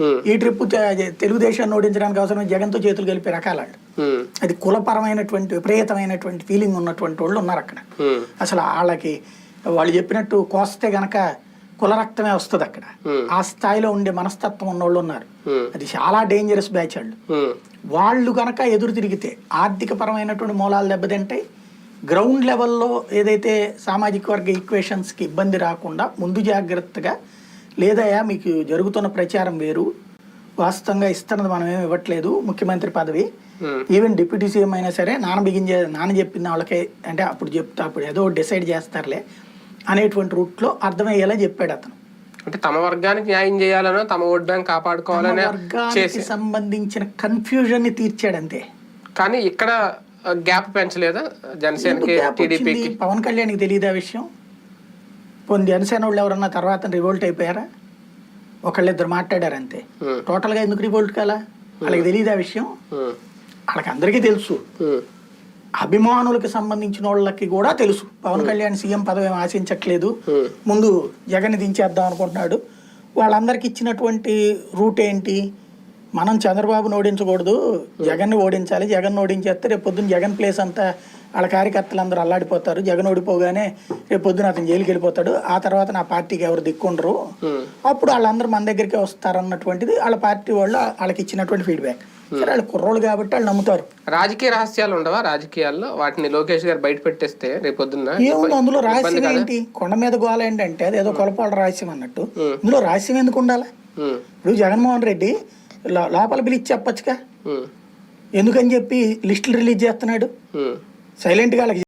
Hmm. ఈ trip తెలుగుదేశాన్ని ఓడించడానికి అవసరమైన జగన్తో చేతులు కలిపే రకాల వాళ్ళు. ఉమ్, అది కులపరమైనటువంటి విపరీతమైనటువంటి ఫీలింగ్ ఉన్నటువంటి వాళ్ళు ఉన్నారు అక్కడ. ఉమ్, అసలు వాళ్ళకి వాళ్ళు చెప్పినట్టు కోస్తే గనక కుల రక్తమే వస్తుంది అక్కడ. Hmm. ఆ స్థాయిలో ఉండే మనస్తత్వం ఉన్నోళ్ళు ఉన్నారు. అది చాలా డేంజరస్ బ్యాచ్ వాళ్ళు. వాళ్ళు గనక ఎదురు తిరిగితే ఆర్థిక పరమైనటువంటి మూలాలు దెబ్బతింటాయి గ్రౌండ్ లెవెల్లో ఏదైతే సామాజిక వర్గ ఈక్వేషన్స్కి ఇబ్బంది రాకుండా ముందు జాగ్రత్తగా లేదయా మీకు జరుగుతున్న ప్రచారం వేరు. వాస్తవంగా ఇస్తున్నది మనం ఏమి ఇవ్వట్లేదు ముఖ్యమంత్రి పదవి. ఈవెన్ డిప్యూటీ సీఎం అయినా సరే నాన్న బిగించే నాన్న చెప్పిన వాళ్ళకే అంటే అప్పుడు చెప్తా అప్పుడు ఏదో డిసైడ్ చేస్తారులే అనేటువంటి రూట్లో అర్థమయ్యేలా చెప్పాడు అతను. అంటే తమ వర్గానికి న్యాయం చేయాలనో తమ ఓట్ బ్యాంక్ కాపాడుకోవాలనే వర్గానికి చేసి సంబంధించిన కన్ఫ్యూజన్ని తీర్చాడు అంతే కానీ ఇక్కడ గ్యాప్ పెంచలేదా? జనసేనకి టీడీపీకి? పవన్ కళ్యాణ్కి తెలియదు ఆ విషయం? పోనీ జనసేన వాళ్ళు ఎవరన్నా తర్వాత రివోల్ట్ అయిపోయారా? ఒకళ్ళిద్దరు మాట్లాడారు అంతే. టోటల్గా ఎందుకు రివోల్ట్ కాలా వాళ్ళకి తెలియదు ఆ విషయం? వాళ్ళకి అందరికీ తెలుసు. అభిమానులకు సంబంధించిన వాళ్ళకి కూడా తెలుసు. పవన్ కళ్యాణ్ సీఎం పదవి ఆశించట్లేదు. ముందు జగన్ దించేద్దాం అనుకుంటున్నాడు. వాళ్ళందరికి ఇచ్చినటువంటి రూట్ ఏంటి? మనం చంద్రబాబును ఓడించకూడదు. జగన్ని ఓడించాలి. జగన్ ఓడించేస్తే రేపు పొద్దున్న జగన్ ప్లేస్ అంతా వాళ్ళ కార్యకర్తలు అందరూ అల్లాడిపోతారు. జగన్ ఓడిపోగానే రేపు పొద్దున అతను జైలుకి వెళ్ళిపోతాడు. ఆ తర్వాత నా పార్టీకి ఎవరు దిక్కుండరు. ఉమ్, అప్పుడు వాళ్ళందరూ మన దగ్గరికి వస్తారన్నటువంటిది వాళ్ళ పార్టీ వాళ్ళు వాళ్ళకి ఇచ్చినటువంటి ఫీడ్బ్యాక్ సరే వాళ్ళు కుర్రోళ్ళు కాబట్టి వాళ్ళు నమ్ముతారు. రాజకీయ రహస్యాలు ఉండవా? రాజకీయాల్లో వాటిని లోకేష్ గారు బయట పెట్టేస్తే రేపొద్దున్న ఏముంది? అందులో రహస్యం? ఏంటి? కొండ మీద గోల ఏంటంటే అదేదో కొలపాల రహస్యం అన్నట్టు. ఇందులో రహస్యం ఎందుకు ఉండాలి? ఇప్పుడు జగన్మోహన్ రెడ్డి లోపల పిలిచి చెప్పొచ్చుగా? ఎందుకని చెప్పి లిస్టులు రిలీజ్ చేస్తున్నాడు. సైలెంట్గా వాళ్ళకి